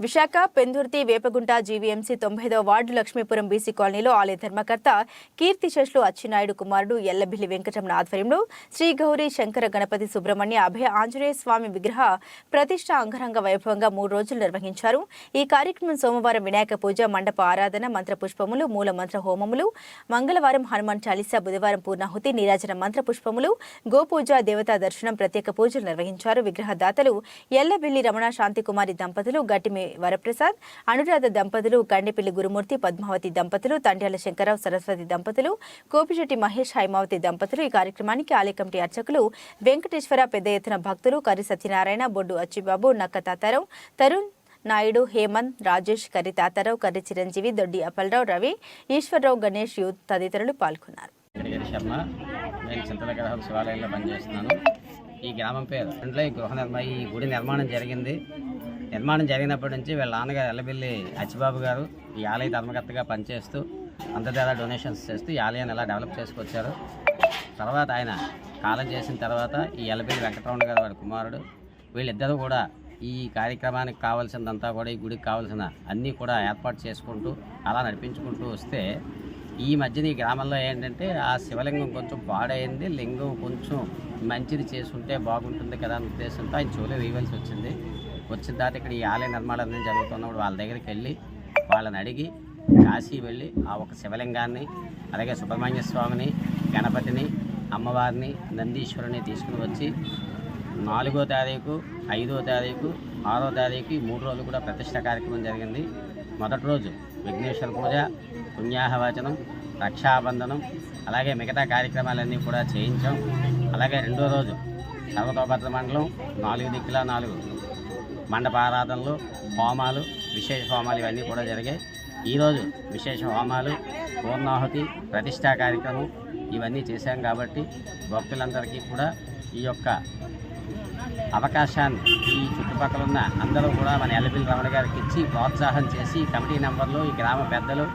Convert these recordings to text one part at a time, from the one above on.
Visakha Pendurthi Vepagunta GVMC తొంభైదో ward Lakshmipuram BC కాలనీలో ఆలయ ధర్మకర్త కీర్తి కీర్తిశేషులు అచ్చినాయుడు కుమారుడు ఎల్లబిల్లి వెంకటరమణ ఆధ్వర్యంలో శ్రీ గౌరీ శంకర గణపతి సుబ్రహ్మణ్య అభయ ఆంజనేయ స్వామి విగ్రహ ప్రతిష్ట అంగరంగ వైభవంగా మూడు రోజులు నిర్వహించారు. ఈ కార్యక్రమం సోమవారం వినాయక పూజ మండప ఆరాధన మంత్ర పుష్పములు మూల మంత్ర హోమములు మంగళవారం హనుమాన్ చాలీసా బుధవారం పూర్ణాహుతి నీరాజన మంత్ర పుష్పములు గోపూజ దేవతా దర్శనం ప్రత్యేక పూజలు నిర్వహించారు. విగ్రహ దాతలు ఎల్లబిల్లి రమణ శాంతికుమారి దంపతులు గట్టిమి వరప్రసాద్ అనురాధ దంపతులు కండిపిల్లి గురుమూర్తి పద్మావతి దంపతులు తండ్యాల శంకరరావు సరస్వతి దంపతులు కోపిశెట్టి మహేష్ హైమావతి దంపతులు ఈ కార్యక్రమానికి ఆలయ కమిటీ అర్చకులు వెంకటేశ్వర పెద్ద ఎత్తున భక్తులు కర్రి సత్యనారాయణ బొడ్డు అచ్చిబాబు నక్క తాతారావు తరుణ్ నాయుడు హేమంత్ రాజేష్ కర్రి తాతారావు కర్రి చిరంజీవి దొడ్డి అప్పలరావు రవి ఈశ్వరరావు గణేష్ యూత్ తదితరులు పాల్గొన్నారు. శర్మ నేను చింతల గ్రహం శివాలయంలో పనిచేస్తున్నాను. ఈ గ్రామం పేరు ఇంట్లో ఈ గృహ నిర్మాణ ఈ గుడి నిర్మాణం జరిగింది. నిర్మాణం జరిగినప్పటి నుంచి వీళ్ళ నాన్నగారు ఎల్లబిల్లి అచ్చిబాబు గారు ఈ ఆలయ ధర్మకర్తగా పనిచేస్తూ అంతర్జాల డొనేషన్స్ చేస్తూ ఈ ఆలయాన్ని ఎలా డెవలప్ చేసుకొచ్చారు. తర్వాత ఆయన కాలం చేసిన తర్వాత ఈ ఎల్లబిల్లి వెంకటరమణ గారు వాడి కుమారుడు. వీళ్ళిద్దరూ కూడా ఈ కార్యక్రమానికి కావాల్సిందంతా కూడా ఈ గుడికి కావాల్సిన అన్నీ కూడా ఏర్పాటు చేసుకుంటూ అలా నడిపించుకుంటూ వస్తే ఈ మధ్యన ఈ గ్రామంలో ఏంటంటే ఆ శివలింగం కొంచెం పాడైంది లింగం కొంచెం మంచిది చేసుంటే బాగుంటుంది కదా అనే ఉద్దేశంతో ఆయన చెవులు వేయవలసి వచ్చింది. వచ్చిన తర్వాత ఇక్కడ ఈ ఆలయ నిర్మాణం జరుగుతున్నప్పుడు వాళ్ళ దగ్గరికి వెళ్ళి వాళ్ళని అడిగి కాశీ వెళ్ళి ఆ ఒక శివలింగాన్ని అలాగే సుబ్రహ్మణ్య స్వామిని గణపతిని అమ్మవారిని నందీశ్వరుని తీసుకుని వచ్చి నాలుగో తారీఖు ఐదో తారీఖు ఆరో తారీఖు మూడు రోజులు కూడా ప్రతిష్ట కార్యక్రమం జరిగింది. మొదటి రోజు విఘ్నేశ్వర పూజ పుణ్యాహవచనం రక్షాబంధనం అలాగే మిగతా కార్యక్రమాలన్నీ కూడా చేయించాం. అలాగే రెండో రోజు సర్వతోభద్ర మండలం నాలుగు దిక్కుల నాలుగు. మండప ఆరాధనలు హోమాలు విశేష హోమాలు ఇవన్నీ కూడా జరిగాయి. ఈరోజు విశేష హోమాలు పూర్ణాహుతి ప్రతిష్టా కార్యక్రమం ఇవన్నీ చేశాం కాబట్టి భక్తులందరికీ కూడా ఈ యొక్క అవకాశాన్ని ఈ చుట్టుపక్కల ఉన్న అందరూ కూడా మన ఎల్లబిల్లి రమణ గారికి ఇచ్చి ప్రోత్సాహం చేసి కమిటీ నెంబర్లు ఈ గ్రామ పెద్దలు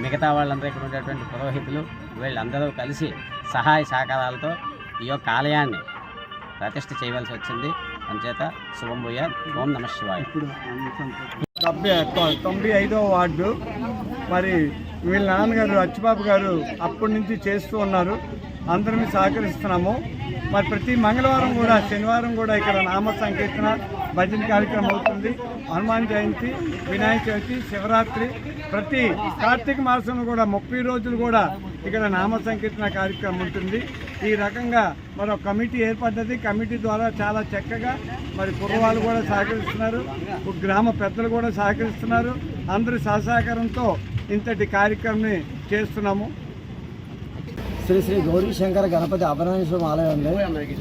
మిగతా వాళ్ళందరూ ఇక్కడ ఉండేటువంటి పురోహితులు వీళ్ళందరూ కలిసి సహాయ సహకారాలతో ఈ యొక్క ఆలయాన్ని ప్రతిష్ఠ చేయవలసి వచ్చింది. అంచేత శుభం భూయ ఓం నమ శివాయ. డెబ్బై తొంభై ఐదో వార్డు. మరి వీళ్ళ నాన్నగారు అచ్చిబాబు గారు అప్పటి నుంచి చేస్తూ ఉన్నారు. అందరం సహకరిస్తున్నాము. మరి ప్రతి మంగళవారం కూడా శనివారం కూడా ఇక్కడ నామ సంకీర్తన భజన కార్యక్రమం అవుతుంది. హనుమాన్ జయంతి వినాయక చవితి శివరాత్రి. ప్రతి కార్తీక మాసంలో కూడా ముప్పై రోజులు కూడా ఇక్కడ నామ సంకీర్తన కార్యక్రమం ఉంటుంది. ఈ రకంగా మరి కమిటీ ఏర్పడ్డది. కమిటీ ద్వారా చాలా చక్కగా మరి కుర్రవాళ్ళు కూడా సహకరిస్తున్నారు. గ్రామ పెద్దలు కూడా సహకరిస్తున్నారు. అందరి సహసహకారంతో ఇంతటి కార్యక్రమాన్ని చేస్తున్నాము. శ్రీ శ్రీ గౌరీ శంకర గణపతి అభరణేశ్వరం ఆలయం ఉంది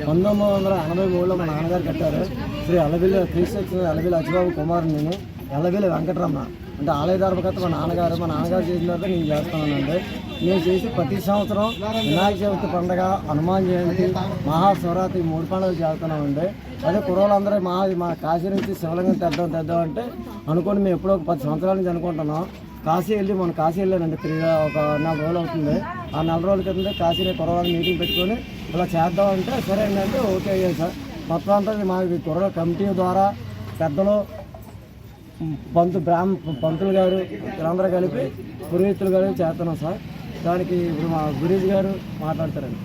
పంతొమ్మిది వందల ఎనభై మూడులో మా నాన్నగారు కట్టారు. శ్రీ అలబిల్లి క్రీస్తు అలవిల అచ్చిబాబు కుమారుని నేను ఎల్లబిల్లి వెంకటరమణ. అంటే ఆలయ ధర్మకర్త మా నాన్నగారు మా నాన్నగారు చేసిన తర్వాత నేను చేస్తానండి. నేను చేసి ప్రతి సంవత్సరం వినాయక చవితి పండుగ హనుమాన్ జయంతి మహాశివరాత్రి మూడు పండుగలు చేస్తున్నామండి. అదే కుర్రోళ్ళందరూ మా మా కాశీ నుంచి శివలింగం తెద్దాం తెద్దాం అంటే అనుకోని మేము ఎప్పుడో ఒక పది సంవత్సరాల నుంచి అనుకుంటున్నాం. కాశీ వెళ్ళి మనం కాశీ వెళ్ళానండి. త్రీ ఒక నాలుగు రోజులు అవుతుంది. ఆ నెల రోజుల క్రితం కాశీలో కుర్రవాళ్ళని మీటింగ్ పెట్టుకొని ఇలా చేద్దామంటే సరే ఏంటంటే ఓకే అయ్యాయి సార్. మొత్తం అంతా మా కుర్ర కమిటీ ద్వారా పెద్దలు పంతు బ్రాహ్మ పంతులు గారు వీళ్ళందరూ కలిపి పురోహితులు గారు చేస్తున్నాం సార్. దానికి ఇప్పుడు మా గురీజు గారు మాట్లాడతారండి.